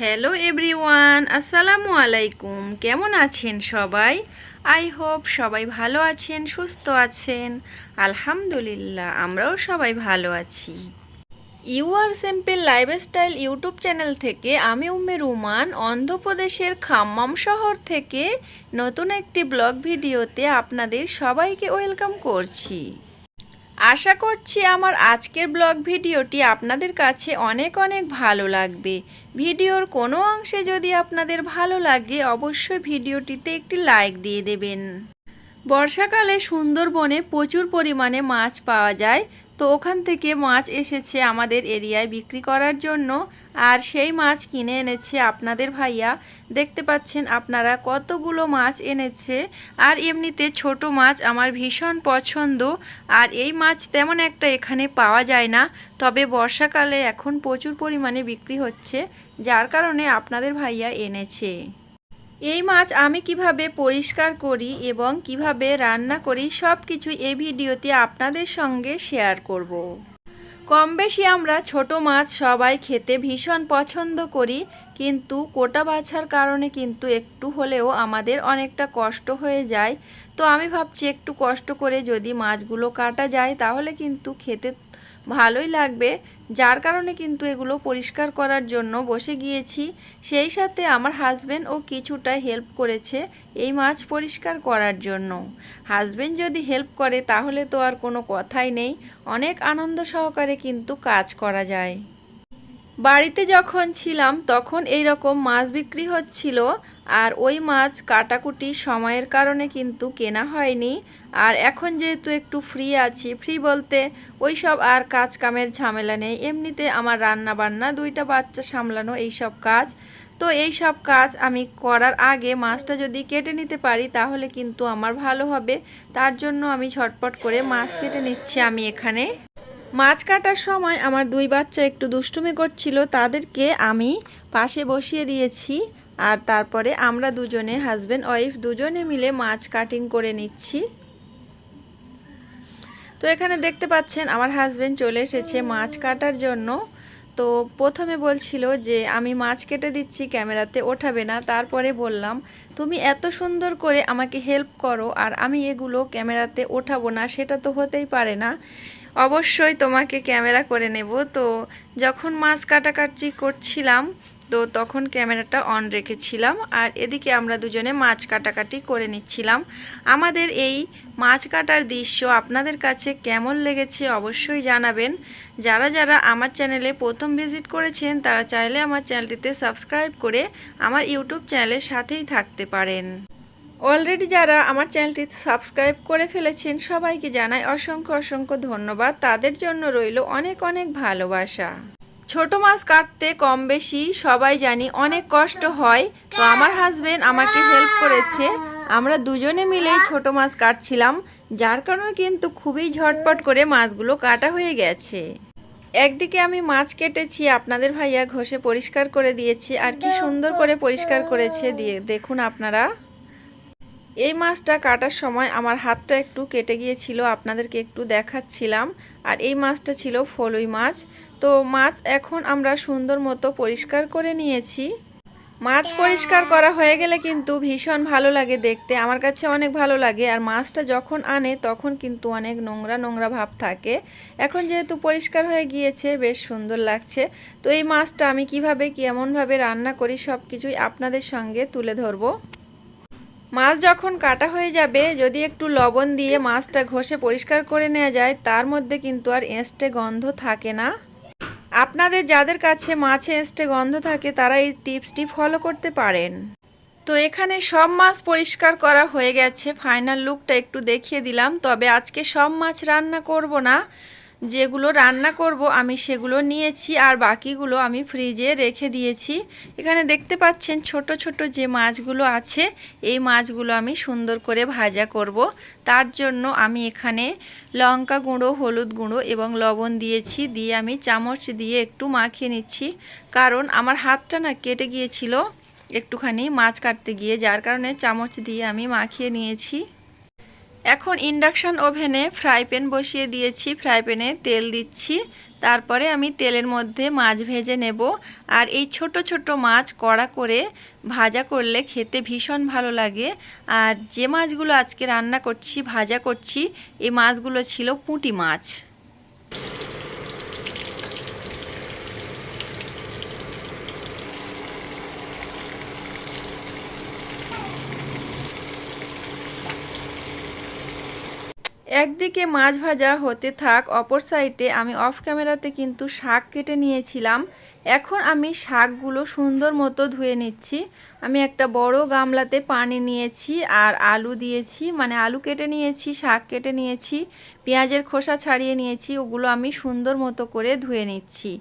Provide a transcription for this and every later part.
Hello everyone আসসালামু আলাইকুম কেমন আছেন সবাই? আই হোপ সবাই ভালো আছেন, সুস্থ আছেন। আলহামদুলিল্লাহ, আমরাও সবাই ভালো আছি। You are simple lifestyle YouTube channel থেকে আমি উম্মে রুমান, অন্ধ্রপ্রদেশের খাম্মাম শহর থেকে নতুন একটি ব্লগ ভিডিওতে আপনাদের সবাইকে ওয়েলকাম করছি। আশা করছি আমার আজকের ব্লগ ভিডিওটি আপনাদের কাছে অনেক অনেক ভালো লাগবে। ভিডিওর কোনো অংশে যদি আপনাদের ভালো লাগে, অবশ্যই ভিডিওটিতে একটি লাইক দিয়ে দেবেন। বর্ষাকালে সুন্দরবনে প্রচুর পরিমাণে মাছ পাওয়া যায়। তো ওখান থেকে মাছ এসেছে আমাদের এরিয়ায় বিক্রি করার জন্য। আর সেই মাছ কিনে এনেছে আপনাদের ভাইয়া। দেখতে পাচ্ছেন আপনারা কতগুলো মাছ এনেছে। আর এমনিতে ছোট মাছ আমার ভীষণ পছন্দ। আর এই মাছ তেমন একটা এখানে পাওয়া যায় না। তবে বর্ষাকালে এখন প্রচুর পরিমাণে বিক্রি হচ্ছে, যার কারণে আপনাদের ভাইয়া এনেছে। এই মাছ আমি কীভাবে পরিষ্কার করি এবং কীভাবে রান্না করি সব কিছু এই ভিডিওতে আপনাদের সঙ্গে শেয়ার করব। কম বেশি আমরা ছোট মাছ সবাই খেতে ভীষণ পছন্দ করি, কিন্তু কোটা বাছার কারণে কিন্তু একটু হলেও আমাদের অনেকটা কষ্ট হয়ে যায় তো আমি ভাবছি একটু কষ্ট করে যদি মাছগুলো কাটা যায়, তাহলে কিন্তু খেতে ভালোই লাগবে। যার কারণে কিন্তু এগুলো পরিষ্কার করার জন্য বসে গিয়েছি। সেই সাথে আমার হাজব্যান্ড ও কিছুটা হেল্প করেছে এই মাছ পরিষ্কার করার জন্য। হাজব্যান্ড যদি হেল্প করে তাহলে তো আর কোনো কথাই নেই। অনেক আনন্দ সহকারে কিন্তু কাজ করা যায়। বাড়িতে যখন ছিলাম, তখন এই রকম মাছ বিক্রি হচ্ছিল আর ওই মাছ কাটাকুটি সময়ের কারণে কিন্তু কেনা হয়নি। আর এখন যেহেতু একটু ফ্রি আছি ফ্রি বলতে ওই সব আর কাজ কামের ঝামেলা নেই। এমনিতে আমার রান্না বান্না দুইটা বাচ্চা সামলানো, এই সব কাজ। তো এই সব কাজ আমি করার আগে মাছটা যদি কেটে নিতে পারি, তাহলে কিন্তু আমার ভালো হবে। তার জন্য আমি ঝটপট করে মাছ কেটে নিচ্ছি আমি এখানে। মাছ কাটার সময় আমার দুই বাচ্চা একটু দুষ্টুমি করছিল, তাদেরকে আমি পাশে বসিয়ে দিয়েছি আর তারপরে আমরা দুজনে হাজব্যান্ড ওয়াইফ দুজনে মিলে মাছ কাটিং করে নিচ্ছি। তো এখানে দেখতে পাচ্ছেন আমার হাজব্যান্ড চলে এসেছে মাছ কাটার জন্য। তো প্রথমে বলছিল যে, আমি মাছ কেটে দিচ্ছি, ক্যামেরাতে ওঠাবে না। তারপরে বললাম, তুমি এত সুন্দর করে আমাকে হেল্প করো আর আমি এগুলো ক্যামেরাতে ওঠাবো না, সেটা তো হতেই পারে না। অবশ্যই তোমাকে ক্যামেরা করে নেব। তো যখন মাছ কাটাকাটি করছিলাম, তো তখন ক্যামেরাটা অন রেখেছিলাম আর এদিকে আমরা দুজনে মাছ কাটাকাটি করে নিচ্ছিলাম। আমাদের এই মাছ কাটার দৃশ্য আপনাদের কাছে কেমন লেগেছে অবশ্যই জানাবেন। যারা যারা আমার চ্যানেলে প্রথম ভিজিট করেছেন, তারা চাইলে আমার চ্যানেলটিতে সাবস্ক্রাইব করে আমার ইউটিউব চ্যানেলের সাথেই থাকতে পারেন। অলরেডি যারা আমার চ্যানেলটি সাবস্ক্রাইব করে ফেলেছেন, সবাইকে জানাই অসংখ্য অসংখ্য ধন্যবাদ। তাদের জন্য রইল অনেক অনেক ভালোবাসা। ছোট মাছ কাটতে কম বেশি সবাই জানি অনেক কষ্ট হয়, তো আমার হাজবেন্ড আমাকে হেল্প করেছে। আমরা দুজনে মিলেই ছোট মাছ কাটছিলাম, যার কারণে কিন্তু খুবই ঝটপট করে মাছগুলো কাটা হয়ে গেছে। একদিকে আমি মাছ কেটেছি, আপনাদের ভাইয়া ঘষে পরিষ্কার করে দিয়েছি, আর কি সুন্দর করে পরিষ্কার করেছে, দিয়ে দেখুন আপনারা। এই মাছটা কাটার সময় আমার হাতটা একটু কেটে গিয়েছিল, আপনাদেরকে একটু দেখাচ্ছিলাম। আর এই মাছটা ছিল ফলুই মাছ। তো মাছ এখন আমরা সুন্দর মতো পরিষ্কার করে নিয়েছি। মাছ পরিষ্কার করা হয়ে গেলে কিন্তু ভীষণ ভালো লাগে দেখতে। আমার কাছে অনেক ভালো লাগে। আর মাছটা যখন আনে, তখন কিন্তু অনেক নোংরা নোংরা ভাব থাকে। এখন যেহেতু পরিষ্কার হয়ে গিয়েছে, বেশ সুন্দর লাগছে। তো এই মাছটা আমি কীভাবে, কেমনভাবে রান্না করি সব কিছুই আপনাদের সঙ্গে তুলে ধরবো। মাছ যখন কাটা হয়ে যাবে, যদি একটু লবণ দিয়ে মাছটা ঘষে পরিষ্কার করে নেওয়া যায়, তার মধ্যে কিন্তু আর এঁস্টে গন্ধ থাকে না। আপনাদের যাদের কাছে মাছে এঁস্টে গন্ধ থাকে, তারা এই টিপসটি ফলো করতে পারেন। তো এখানে সব মাছ পরিষ্কার করা হয়ে গেছে। ফাইনাল লুকটা একটু দেখিয়ে দিলাম, তবে আজকে সব মাছ রান্না করব না। যেগুলো রান্না করব আমি সেগুলো নিয়েছি আর বাকিগুলো আমি ফ্রিজে রেখে দিয়েছি। এখানে দেখতে পাচ্ছেন ছোট ছোট যে মাছগুলো আছে, এই মাছগুলো আমি সুন্দর করে ভাজা করব। তার জন্য আমি এখানে লঙ্কা গুঁড়ো, হলুদ গুঁড়ো এবং লবণ দিয়েছি, দিয়ে আমি চামচ দিয়ে একটু মাখিয়ে নিচ্ছি। কারণ আমার হাতটা না কেটে গিয়েছিল, একটুখানি মাছ কাটতে গিয়ে, যার কারণে চামচ দিয়ে আমি মাখিয়ে নিয়েছি। এখন ইন্ডাকশান ওভেনে ফ্রাই প্যান বসিয়ে দিয়েছি, ফ্রাই প্যানে তেল দিচ্ছি। তারপরে আমি তেলের মধ্যে মাছ ভেজে নেব। আর এই ছোট ছোট মাছ কড়া করে ভাজা করলে খেতে ভীষণ ভালো লাগে। আর যে মাছগুলো আজকে রান্না করছি, ভাজা করছি, এই মাছগুলো ছিল পুঁটি মাছ। একদিকে মাছ ভাজা হতে থাক, অপর সাইডে আমি অফ ক্যামেরাতে কিন্তু শাক কেটে নিয়েছিলাম। এখন আমি শাকগুলো সুন্দর মতো ধুয়ে নিচ্ছি। আমি একটা বড় গামলাতে পানি নিয়েছি আর আলু দিয়েছি মানে আলু কেটে নিয়েছি, শাক কেটে নিয়েছি, পেঁয়াজের খোসা ছাড়িয়ে নিয়েছি, ওগুলো আমি সুন্দর মতো করে ধুয়ে নিচ্ছি।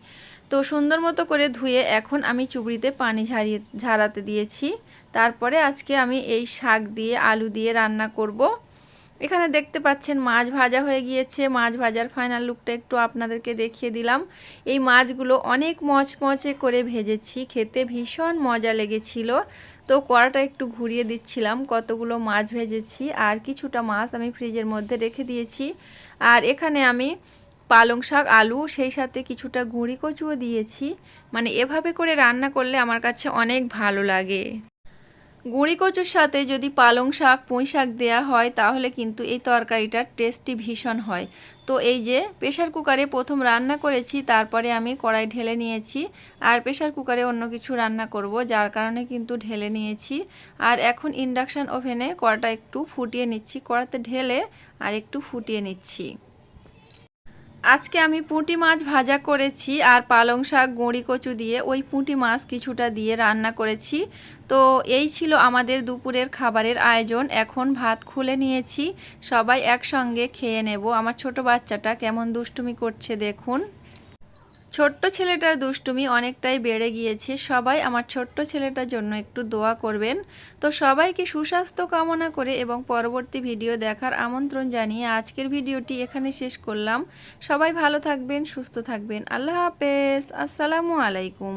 তো সুন্দর মতো করে ধুয়ে এখন আমি চুবড়িতে পানি ঝাড়িয়ে ঝাড়াতে দিয়েছি। তারপরে আজকে আমি এই শাক দিয়ে, আলু দিয়ে রান্না করব। এখানে দেখতে পাচ্ছেন মাছ ভাজা হয়ে গিয়েছে। মাছ ভাজার ফাইনাল লুকটা একটু আপনাদেরকে দেখিয়ে দিলাম। এই মাছগুলো অনেক মচমচে করে ভেজেছি। খেতে ভীষণ মজা লেগেছিল। তো কড়াটা একটু ঘুরিয়ে দিচ্ছিলাম, কতগুলো মাছ ভেজেছি আর কিছুটা মাছ আমি ফ্রিজের মধ্যে রেখে দিয়েছি। আর এখানে আমি পালং শাক, আলু, সেই সাথে কিছুটা গুঁড়ি কচুও দিয়েছি। মানে এভাবে করে রান্না করলে আমার কাছে অনেক ভালো লাগে। গুঁড়ি কচুর সাথে যদি পালং শাক, পুঁই শাক দেওয়া হয়, তাহলে কিন্তু এই তরকারিটার টেস্টি ভীষণ হয়। তো এই যে প্রেশার কুকারে প্রথম রান্না করেছি, তারপরে আমি কড়াই ঢেলে নিয়েছি, আর প্রেশার কুকারে অন্য কিছু রান্না করব, যার কারণে কিন্তু ঢেলে নিয়েছি। আর এখন ইন্ডাকশান ওভেনে কড়াটা একটু ফুটিয়ে নিচ্ছি, কড়াতে ঢেলে আর একটু ফুটিয়ে নিচ্ছি। আজকে আমি পুঁটি মাছ ভাজা করেছি আর পালং শাক, গুঁড়ি কচু দিয়ে ওই পুঁটি মাছ কিছুটা দিয়ে রান্না করেছি। তো এই ছিল আমাদের দুপুরের খাবারের আয়োজন। এখন ভাত খুলে নিয়েছি। সবাই একসঙ্গে খেয়ে নেব। আমার ছোট বাচ্চাটা কেমন দুষ্টুমি করছে দেখুন। ছোট্ট ছেলেটার দুষ্টুমি অনেকটাই বেড়ে গিয়েছে। সবাই আমার ছোট্ট ছেলেটার জন্য একটু দোয়া করবেন। তো সবাইকে সুস্বাস্থ্য কামনা করে এবং পরবর্তী ভিডিও দেখার আমন্ত্রণ জানিয়ে আজকের ভিডিওটি এখানে শেষ করলাম। সবাই ভালো থাকবেন, সুস্থ থাকবেন। আল্লাহ হাফেজ। আসসালামু আলাইকুম।